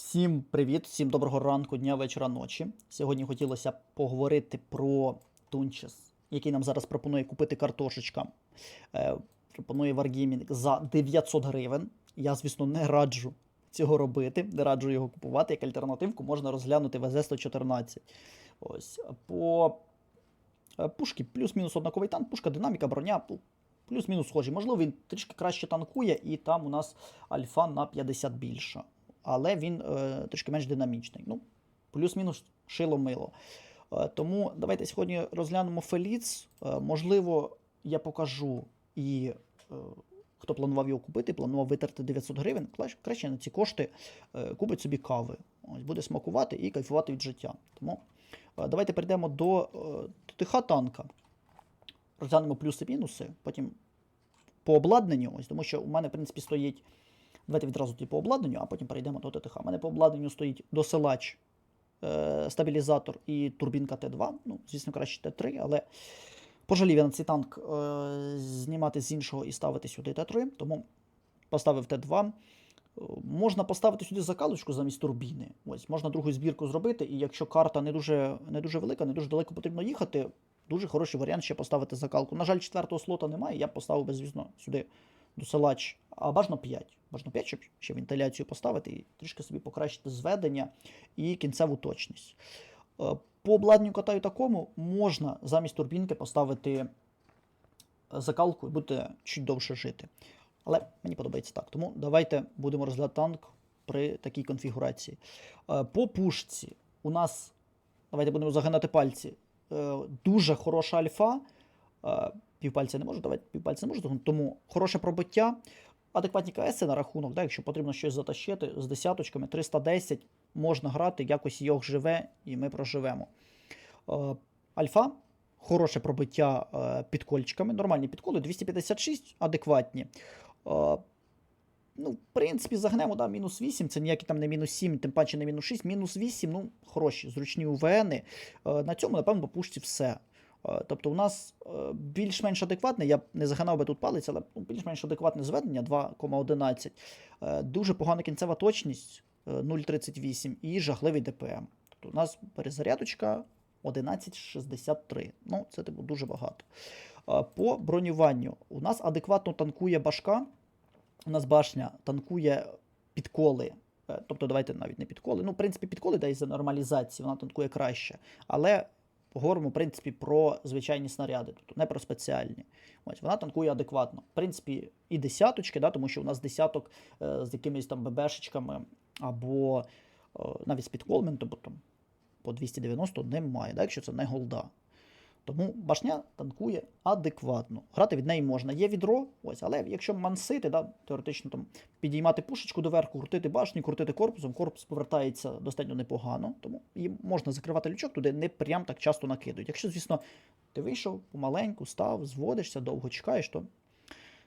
Всім привіт, всім доброго ранку, дня, вечора, ночі. Сьогодні хотілося поговорити про Тунчес, який нам зараз пропонує купити картошечка. Е, пропонує Wargaming за 900 гривень. Я, звісно, не раджу цього робити, не раджу його купувати. Як альтернативку можна розглянути ВЗ-114. Ось по е, пушки плюс-мінус однаковий танк, пушка, динаміка, броня. ну, Плюс-мінус схожі. Можливо, він трішки краще танкує, і там у нас альфа на 50 більша. Але він е, трішки менш динамічний. Ну, плюс-мінус шило-мило. Е, тому давайте сьогодні розглянемо Феліц. Е, можливо, я покажу і е, хто планував його купити, планував витерти 900 гривень. Краще на ці кошти е, купить собі кави. Ось буде смакувати і кайфувати від життя. Тому е, давайте перейдемо до е, ТТХ танка. Розглянемо плюси-мінуси, потім по обладнанню, ось, тому що у мене, в принципі, стоїть. Давайте відразу тоді по обладнанню, а потім перейдемо до ТТХ. У мене по обладнанню стоїть досилач, е, стабілізатор і турбінка Т2. Ну, звісно, краще Т3, але пожалів я на цей танк е, знімати з іншого і ставити сюди Т3, тому поставив Т2. Е, Можна поставити сюди закалочку замість турбіни. Ось, можна другу збірку зробити, і якщо карта не дуже, не дуже велика, не дуже далеко потрібно їхати, дуже хороший варіант ще поставити закалку. На жаль, четвертого слота немає, я поставив звісно, сюди досилач, а бажано 5. Бажано 5, щоб ще вентиляцію поставити і трішки собі покращити зведення і кінцеву точність. Е, По обладнанню катаю такому можна замість турбінки поставити закалку і буде чуть довше жити. Але мені подобається так. Тому давайте будемо розглядати танк при такій конфігурації. Е, По пушці у нас, давайте будемо загинати пальці. е, Дуже хороша альфа. Е, Півпальця не можу, давайте півпальця не можу, тому хороше пробиття. Адекватні КС на рахунок, да, якщо потрібно щось затащити з десяточками, 310 можна грати, якось йог живе, і ми проживемо. Е, Альфа, хороше пробиття е, підкольчиками, нормальні підколи, 256 адекватні. Ну, в принципі, загнемо, да, мінус 8, це ніякий там не мінус 7, тим паче не мінус 6, мінус 8, ну, хороші, зручні УВНи. На цьому, напевно, по пушці все. Е, Тобто у нас е, більш-менш адекватне, я не загинав би тут палець, але ну, більш-менш адекватне зведення 2,11. Е, Дуже погана кінцева точність е, 0,38 і жахливий ДПМ. Тобто у нас перезарядочка 11,63. Ну, це типу дуже багато. По бронюванню у нас адекватно танкує башка. У нас башня танкує підколи. Тобто, давайте навіть не підколи. Ну, в принципі, підколи дає за нормалізації, вона танкує краще. Але поговоримо, в принципі, про звичайні снаряди, тобто не про спеціальні. Ось вона танкує адекватно. В принципі, і десяточки, да, тому що у нас десяток е, з якимись там ББшечками або е, навіть з підколами, тобто по 290 немає, да, якщо це не голда. Тому башня танкує адекватно. Грати від неї можна. Є відро, ось, але якщо мансити, да, теоретично там підіймати пушечку доверху, крутити башню, крутити корпусом, корпус повертається достатньо непогано, тому їм можна закривати лючок, туди не прям так часто накидують. Якщо, звісно, ти вийшов помаленьку, став, зводишся, довго чекаєш, то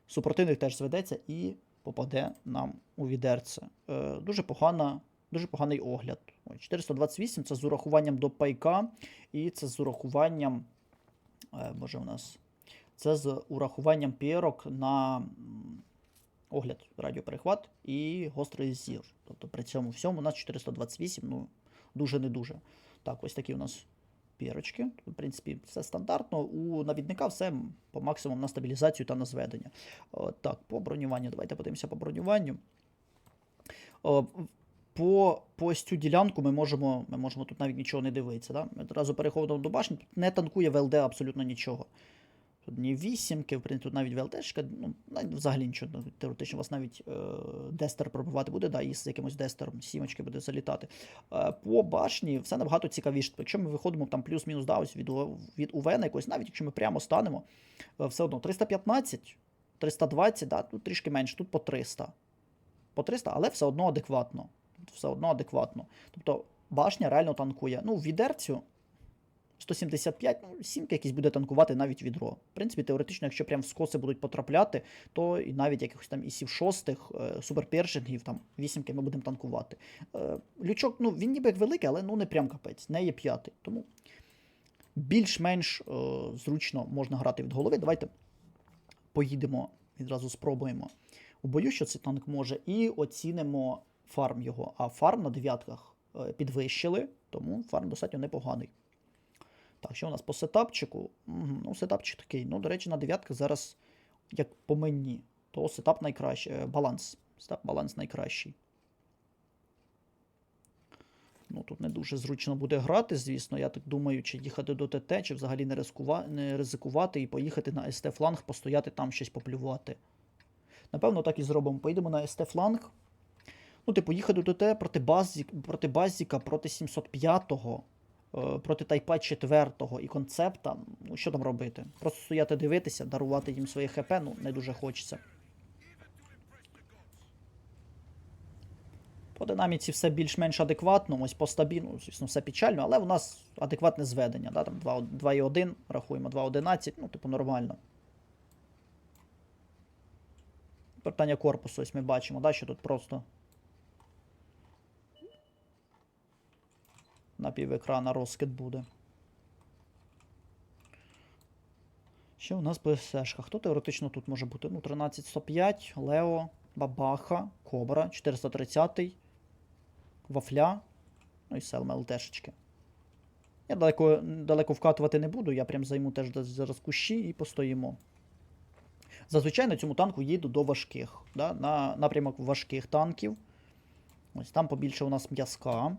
супротивник теж зведеться і попаде нам у відерце. Е, дуже погана. Дуже поганий огляд. 428 це з урахуванням до пайка, і це з урахуванням Е, Боже, у нас. Це з урахуванням пірок на огляд, радіоперехват і гострий зір. Тобто при цьому всьому у нас 428, ну, дуже не дуже. Так, ось такі у нас пірочки. В принципі, все стандартно. У навідника все по максимуму на стабілізацію та на зведення. Так, по бронюванню. Давайте подивимося по бронюванню. По, по цю ділянку ми можемо, ми можемо тут навіть нічого не дивитися. Да? Ми одразу переходимо до башні, тут не танкує ВЛД абсолютно нічого. Тут ні вісімки, в принципі, тут навіть ВЛДшка, ну, взагалі нічого. Теоретично у вас навіть е, дестер пробивати буде, да, і з якимось дестером сімочки буде залітати. Е, по башні все набагато цікавіше. Якщо ми виходимо там плюс-мінус да, ось від, від УВ на якось, навіть якщо ми прямо станемо, е, все одно 315, 320, да, тут трішки менше, тут по 300. По 300, але все одно адекватно. Все одно адекватно. Тобто башня реально танкує. Ну, відерцю 175, ну, сімки якісь буде танкувати навіть відро. В принципі, теоретично, якщо прям в скоси будуть потрапляти, то і навіть якихось там ісів шостих, е, суперпершингів, там вісімки ми будемо танкувати. Е, лючок, ну, він ніби як великий, але ну не прям капець, не є п'ятий. Тому більш-менш е, зручно можна грати від голови. Давайте поїдемо, відразу спробуємо у бою, що цей танк може, і оцінимо фарм його, а фарм на дев'ятках е, підвищили, тому фарм достатньо непоганий. Так, що у нас по сетапчику? Ну, сетапчик такий. Ну, до речі, на дев'ятках зараз, як по мені, то сетап найкращий. е, Баланс. Сетап баланс найкращий. Ну, тут не дуже зручно буде грати, звісно. Я так думаю, чи їхати до ТТ, чи взагалі не, ризикува... не ризикувати і поїхати на СТ фланг, постояти там щось поплювати. Напевно, так і зробимо. Поїдемо на СТ фланг. Ну, типу, їхати до ТТ проти, Базік... проти Базіка, проти 705-го, е, проти Тайпа 4-го і концепта. Ну, що там робити? Просто стояти дивитися, дарувати їм своє ХП, ну, не дуже хочеться. По динаміці все більш-менш адекватно, ось по стабі, ну, звісно, все печально, але у нас адекватне зведення. Да? Там 2,1, рахуємо 2,11, ну, типу, нормально. Питання корпусу, ось ми бачимо, да, що тут просто на півекрана розкид буде. Ще у нас ПСшка. Хто теоретично тут може бути? Ну, 13105, Лео, Бабаха, Кобра, 430, Вафля, ну і Селм ЛТшечки. Я далеко, далеко вкатувати не буду, я прям займу теж зараз кущі і постоїмо. Зазвичай на цьому танку їду до важких. Да? На напрямок важких танків. Ось там побільше у нас м'язка.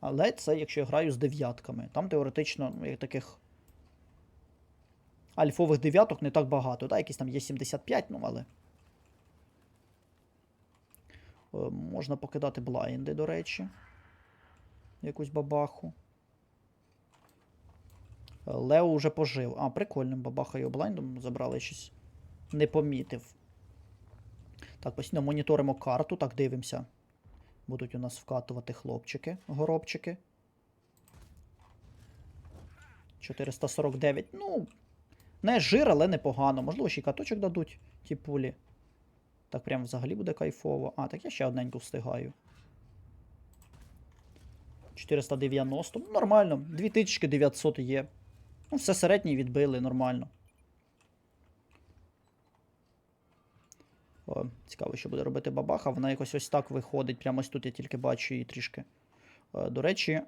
Але це якщо я граю з дев'ятками. Там теоретично ну, таких альфових дев'яток не так багато. Да? Якісь там є 75, ну але. Е, Можна покидати блайнди, до речі. Якусь бабаху. Лео вже пожив. А, прикольно, бабаха його блайндом забрали щось. Не помітив. Так, постійно моніторимо карту, так дивимося. Будуть у нас вкатувати хлопчики, горобчики. 449. Ну, не жир, але непогано. Можливо, ще й каточок дадуть ті пулі. Так прям взагалі буде кайфово. А, так я ще одненьку встигаю. 490. Ну, нормально. 2900 є. Ну, все середнє відбили, нормально. О, цікаво, що буде робити бабаха. Вона якось ось так виходить. Прямо ось тут я тільки бачу її трішки. Е, До речі,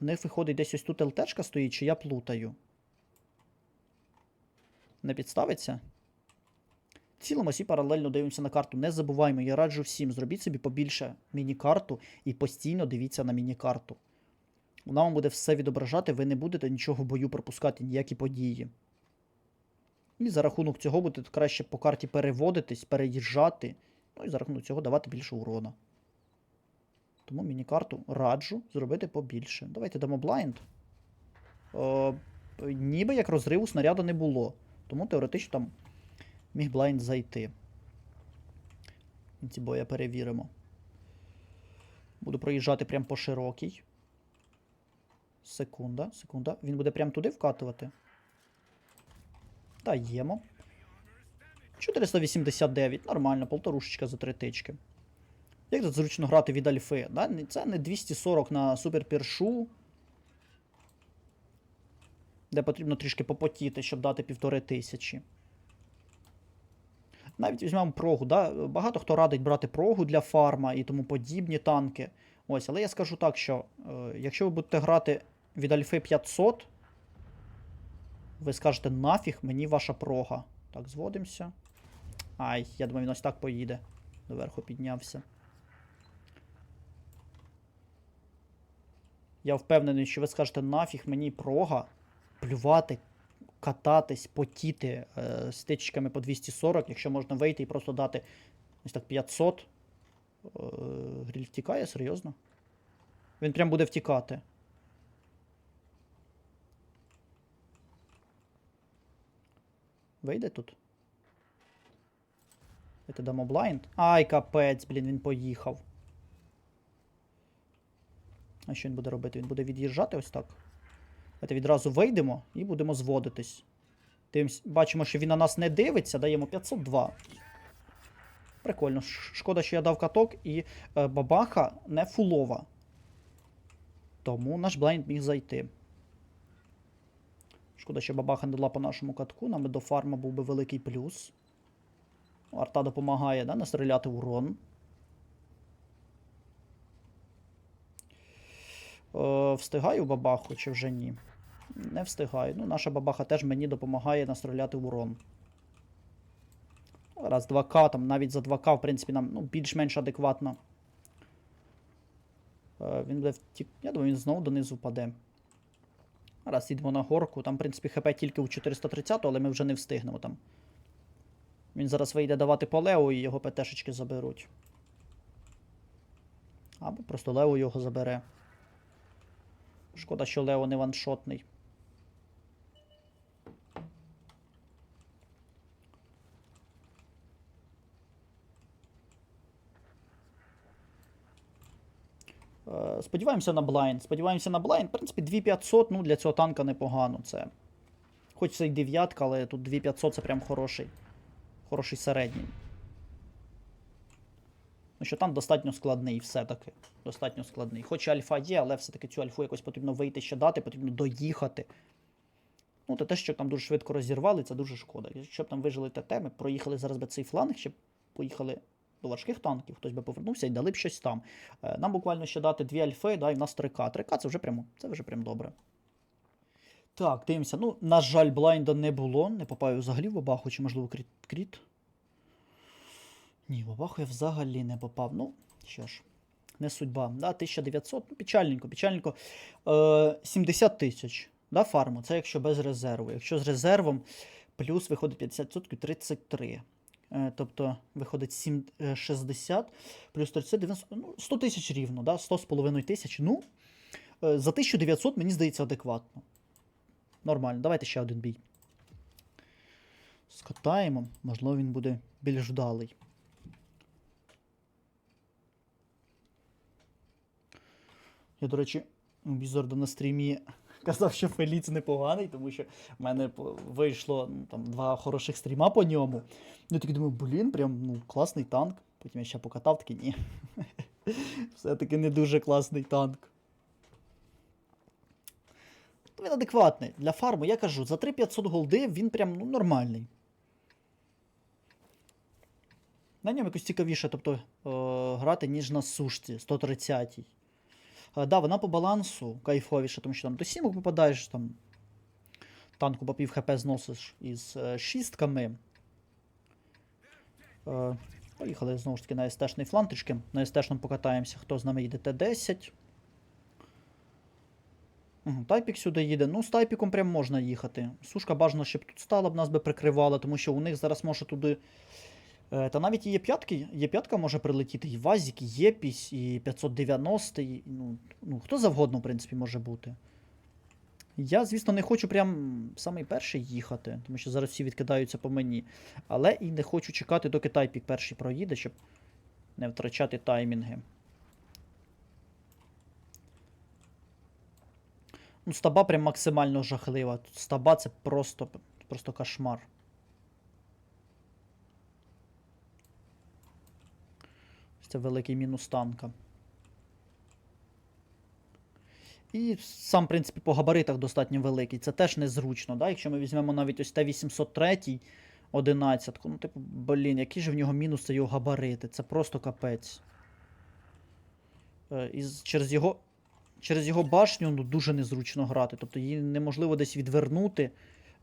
в них виходить десь ось тут ЛТшка стоїть, чи я плутаю. Не підставиться? В цілому всі паралельно дивимося на карту. Не забуваємо, я раджу всім, зробіть собі побільше міні-карту і постійно дивіться на міні-карту. Вона вам буде все відображати, ви не будете нічого в бою пропускати, ніякі події. І за рахунок цього будете краще по карті переводитись, переїжджати, ну і за рахунок цього давати більше урона. Тому міні-карту раджу зробити побільше. Давайте дамо блайнд. Е, ніби як розриву снаряду не було. Тому теоретично там міг блайнд зайти. Ці боя перевіримо. Буду проїжджати прямо по широкій. Секунда, секунда. Він буде прямо туди вкатувати. Даємо. 489. Нормально, полторушечка за три тички. Як тут зручно грати від альфи? Да? Це не 240 на суперпершу. Де потрібно трішки попотіти, щоб дати півтори тисячі. Навіть візьмемо прогу. Да? Багато хто радить брати прогу для фарма і тому подібні танки. Ось, але я скажу так, що е, якщо ви будете грати від альфи 500, ви скажете, нафіг мені ваша прога. Так, зводимося. Ай, я думаю, він ось так поїде. Доверху піднявся. Я впевнений, що ви скажете, нафіг мені прога. Плювати, кататись, потіти е, з тичками по 240, якщо можна вийти і просто дати ось так 500. Е, гріль втікає, серйозно? Він прям буде втікати. Вийде тут? Давайте дамо блайнд. Ай, капець, блін, він поїхав. А що він буде робити? Він буде від'їжджати ось так. Давайте відразу вийдемо і будемо зводитись. Дивимось, бачимо, що він на нас не дивиться, даємо 502. Прикольно. Шкода, що я дав каток, і е, бабаха не фулова. Тому наш блайнд міг зайти. Шкода, що бабаха не дала по нашому катку. Нам до фарма був би великий плюс. Арта допомагає да, настріляти урон. Е, Встигаю бабаху чи вже ні? Не встигаю. Ну, наша бабаха теж мені допомагає настріляти урон. Раз 2К, там навіть за 2К, в принципі, нам ну, більш-менш адекватно. Е, Він буде втік. Я думаю, він знову донизу впаде. Раз їдемо на горку. Там, в принципі, ХП тільки у 430, але ми вже не встигнемо там. Він зараз вийде давати по Лео і його ПТшечки заберуть. Або просто Лео його забере. Шкода, що Лео не ваншотний. Сподіваємося на блайнд. Сподіваємося на блайнд. В принципі, 2500, ну, для цього танка непогано. Це. Хоч це й дев'ятка, але тут 2500 це прям хороший. Хороший середній. Ну, що танк достатньо складний, все-таки. Достатньо складний. Хоч альфа є, але все-таки цю альфу якось потрібно вийти ще дати, потрібно доїхати. Ну, те, що там дуже швидко розірвали, це дуже шкода. Якщо б там вижили ТТ, ми проїхали зараз би цей фланг, ще поїхали важких танків, хтось би повернувся і дали б щось там. Е, Нам буквально ще дати дві альфи, да, і в нас 3К. 3К це вже прямо, це вже прям добре. Так, дивимося. Ну, на жаль, блайнда не було. Не попав я взагалі в бабаху, чи можливо кріт. кріт. Ні, в бабаху я взагалі не попав. Ну, що ж, не судьба. Да, 1900, ну, печальненько, печальненько. Е, 70 тисяч. Да, фарму. Це якщо без резерву. Якщо з резервом, плюс виходить 50% 33. Е, Тобто виходить 7, е, 60 плюс 30, 90, ну, 100 тисяч рівно, да? 100 з половиною тисяч. Ну, е, за 1900, мені здається, адекватно. Нормально, давайте ще один бій. Скатаємо, можливо, він буде більш вдалий. Я, до речі, Бізорда на стрімі казав, що Феліц непоганий, тому що в мене вийшло ну, там, два хороших стріма по ньому. Я такий думаю, блін, прям ну, класний танк. Потім я ще покатав, такий ні. Все-таки не дуже класний танк. Він адекватний. Для фарму, я кажу, за 3500 голди він прям ну, нормальний. На ньому якось цікавіше, тобто, е, грати, ніж на сушці 130-й. Е, да, вона по балансу кайфовіша, тому що там до сімок попадаєш, там танку по пів хп зносиш із е, шістками. Е, поїхали знову ж таки на СТ-шний фланг трішки. На СТ-шному покатаємося, хто з нами їде Т-10. Угу, тайпік сюди їде. Ну, з тайпіком прям можна їхати. Сушка бажано, щоб тут стала б нас би прикривала, тому що у них зараз може туди. Е, Та навіть і є п'ятки, є п'ятка може прилетіти, і Вазік, і Єпісь, і 590, і, ну, ну, хто завгодно, в принципі, може бути. Я, звісно, не хочу прям самий перший їхати, тому що зараз всі відкидаються по мені. Але і не хочу чекати, доки тайпік перший проїде, щоб не втрачати таймінги. Ну, стаба прям максимально жахлива. Стаба це просто, просто кошмар. Це великий мінус танка. І сам, в принципі, по габаритах достатньо великий. Це теж незручно. Да? Якщо ми візьмемо навіть ось Т-803 11, ну, типу, блін, які ж в нього мінуси його габарити. Це просто капець. Е, І через його. Через його башню ну, дуже незручно грати. Тобто її неможливо десь відвернути.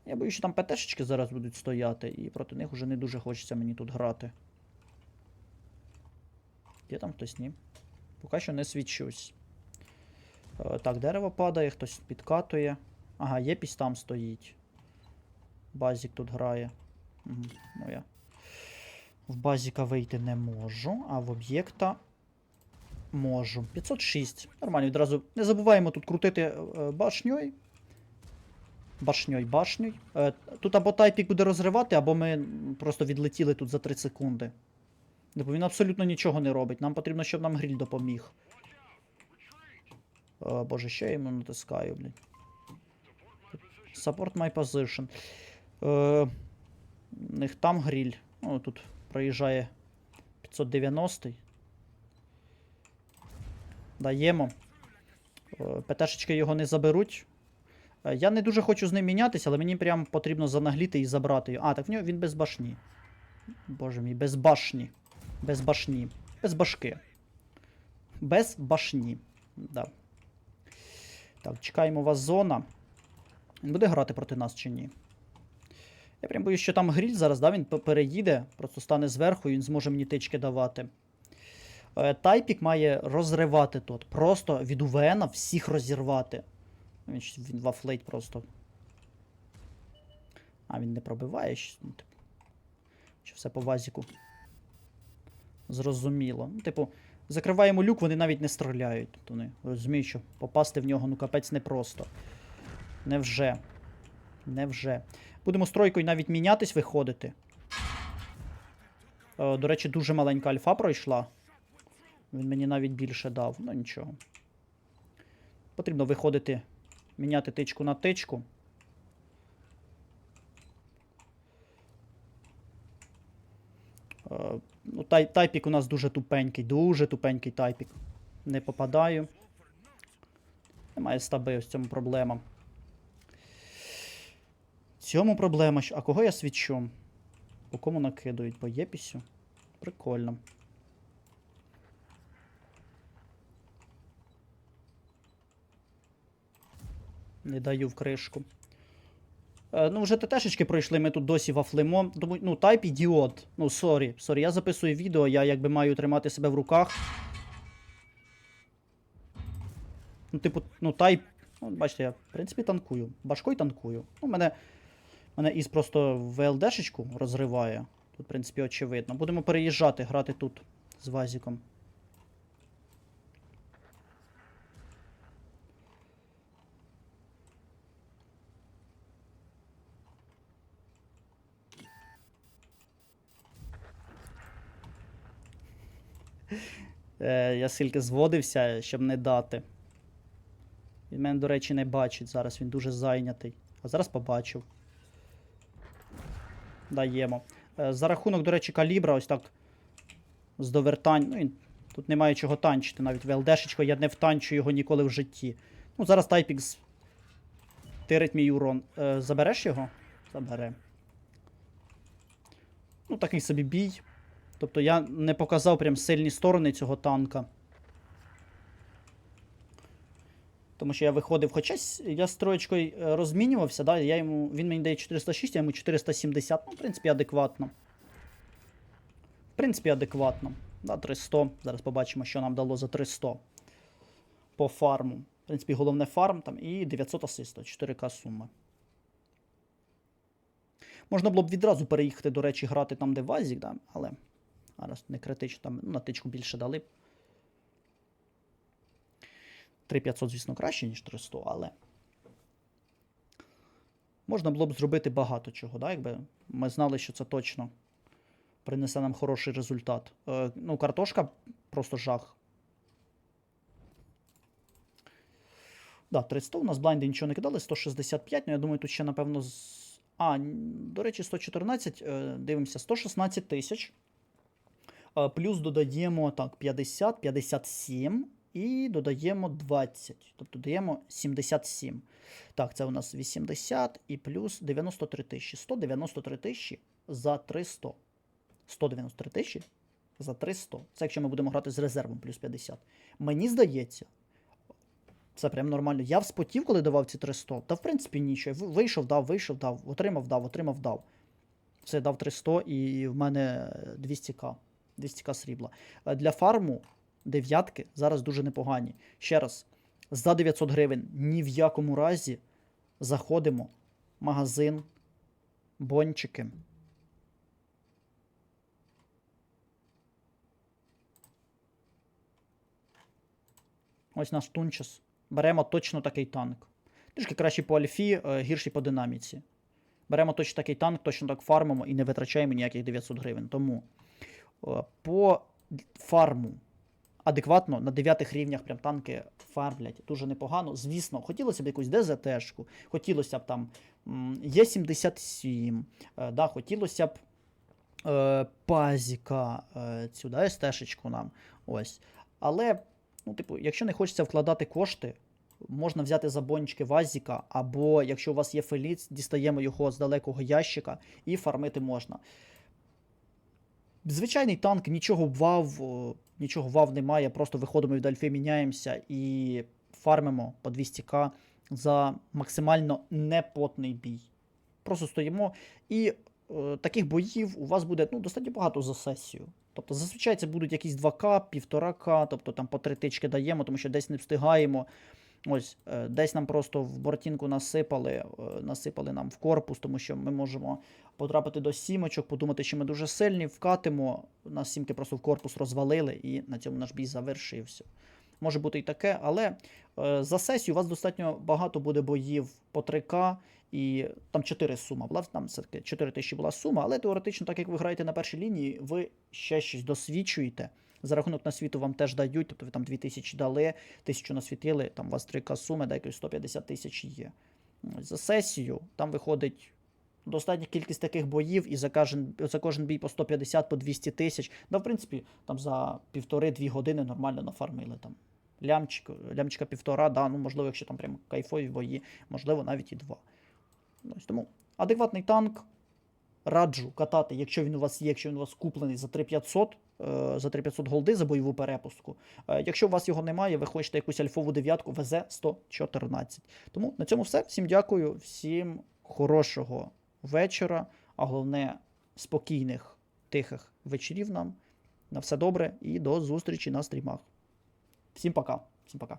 Я боюсь, що там ПТшечки зараз будуть стояти, і проти них вже не дуже хочеться мені тут грати. Є там хтось ні? Поки що не свідчусь. Е, Так, дерево падає, хтось підкатує. Ага, єпісь там стоїть. Базік тут грає. Угу, ну я. В базіка вийти не можу, а в об'єкта можу. 506. Нормально, відразу. Не забуваємо тут крутити е, башньою. Башньой, башньой. Е, Тут або тайпік буде розривати, або ми просто відлетіли тут за 3 секунди. Типу він абсолютно нічого не робить. Нам потрібно, щоб нам гріль допоміг. О, боже, що я йому натискаю, блін. Support my position. Е, у них там гріль. Ну, тут проїжджає 590. Даємо. Е, ПТшечки його не заберуть. Е, Я не дуже хочу з ним мінятися, але мені прям потрібно занагліти і забрати його. А, так в нього він без башні. Боже мій, без башні. Без башні. Без башки. Без башні. Да. Так, чекаємо вас зона. Він буде грати проти нас чи ні? Я прям боюсь, що там гріль зараз, да, він переїде, просто стане зверху і він зможе мені тички давати. Е, Тайпік має розривати тут. Просто від УВНа всіх розірвати. Він, він вафлить просто. А, він не пробиває. щ- Ну. Чи все по вазіку? Зрозуміло. Ну, типу, закриваємо люк, вони навіть не стріляють. Тобто вони розуміють, що попасти в нього, ну капець непросто. Невже. Невже. Будемо стройкою навіть мінятись, виходити. Е, до речі, дуже маленька альфа пройшла. Він мені навіть більше дав, ну нічого. Потрібно виходити, міняти тичку на тичку. Ну, тай, тайпік у нас дуже тупенький, дуже тупенький тайпік. Не попадаю. Немає стаби, ось цьому проблема. Цьому проблема. А кого я свічу? По кому накидують? По єпісю? Прикольно. Не даю в кришку. Е, ну, вже ТТшечки пройшли, ми тут досі вафлимо. Тому, ну, тайп ідіот. Ну, сорі, сорі, я записую відео, я якби маю тримати себе в руках. Ну, типу, ну, тайп. Ну, бачите, я, в принципі, танкую. Башкою танкую. Ну, мене. Мене із просто ВЛДшечку розриває. Тут, в принципі, очевидно. Будемо переїжджати, грати тут з Вазіком. я скільки зводився, щоб не дати. Він мене, до речі, не бачить зараз, він дуже зайнятий. А зараз побачив. Даємо. Е, За рахунок, до речі, калібра, ось так. З довертань. Ну, тут немає чого танчити. Навіть ВЛДшечко, я не втанчу його ніколи в житті. Ну, зараз Тайпікс тирить мій урон. Е, забереш його? Забере. Ну, такий собі бій. Тобто я не показав прям сильні сторони цього танка. Тому що я виходив, хоча я з троєчкою е, розмінювався, да, я йому, він мені дає 406, я йому 470. Ну, в принципі, адекватно. В принципі, адекватно. Да, 300. Зараз побачимо, що нам дало за 300 по фарму. В принципі, головне фарм там і 900 асиста, 4К сума. Можна було б відразу переїхати, до речі, грати там, де Вазік, да, але зараз не критично, там ну, на тичку більше дали. б. 3500, звісно, краще, ніж 300, але. Можна було б зробити багато чого, да? якби ми знали, що це точно принесе нам хороший результат. Е, ну, картошка просто жах. Да, 300 у нас блайнди нічого не кидали, 165, ну я думаю, тут ще, напевно, з. А, до речі, 114. е, Дивимося, 116 тисяч. Е, Плюс додаємо так, 50, 57 і додаємо 20. Тобто даємо 77. Так, це у нас 80 і плюс 93 тисячі. 193 тисячі за 300. 193 тисячі за 300. Це якщо ми будемо грати з резервом плюс 50. Мені здається, це прям нормально. Я вспотів, коли давав ці 300. Та в принципі нічого. Вийшов, дав, вийшов, дав, отримав, дав, отримав, дав. Все, дав 300 і в мене 200к. 200к срібла. Е, Для фарму дев'ятки зараз дуже непогані. Ще раз, за 900 гривень ні в якому разі заходимо. Магазин, бончики. Ось наш тунчес. Беремо точно такий танк. Трішки краще по альфі, е, гірший по динаміці. Беремо точно такий танк, точно так фармимо і не витрачаємо ніяких 900 гривень. Тому по фарму адекватно на 9 рівнях прям танки фармлять дуже непогано. Звісно, хотілося б якусь ДЗТ-шку, хотілося б там м, Є77, е, да, хотілося б е, пазіка, е, цю да, СТ-шечку нам. Ось. Але, ну, типу, якщо не хочеться вкладати кошти, можна взяти забончики Вазіка, або якщо у вас є феліц, дістаємо його з далекого ящика і фармити можна. Звичайний танк, нічого вав, нічого вав немає, просто виходимо від альфи, міняємося і фармимо по 200к за максимально непотний бій. Просто стоїмо. І е, таких боїв у вас буде ну, достатньо багато за сесію. Тобто зазвичай це будуть якісь 2К, 1,5К, тобто там по три тички даємо, тому що десь не встигаємо. Ось, е, десь нам просто в бортінку насипали, е, насипали нам в корпус, тому що ми можемо потрапити до сімочок, подумати, що ми дуже сильні, вкатимо, нас сімки просто в корпус розвалили, і на цьому наш бій завершився. Може бути і таке, але е, за сесію у вас достатньо багато буде боїв по 3К, і там 4 сума була, там все-таки 4 тисячі була сума, але теоретично, так як ви граєте на першій лінії, ви ще щось досвідчуєте. За рахунок насвіту вам теж дають, тобто ви там 2 тисячі дали, тисячу насвітили, там у вас 3К суми, деякої 150 тисяч є. За сесію там виходить достатня кількість таких боїв, і за кожен, за кожен бій по 150, по 200 тисяч. Да, в принципі, там за півтори-дві години нормально нафармили там. Лямчик, лямчика півтора, да, ну можливо, якщо там прям кайфові бої, можливо, навіть і два. Ось тому адекватний танк. Раджу катати, якщо він у вас є, якщо він у вас куплений за 3500, е, за 3500 голди за бойову перепустку. Е, Якщо у вас його немає, ви хочете якусь альфову дев'ятку, ВЗ-114. Тому на цьому все. Всім дякую, всім хорошого вечора, а головне спокійних, тихих вечорів нам. На все добре і до зустрічі на стрімах. Всім пока. Всім пока.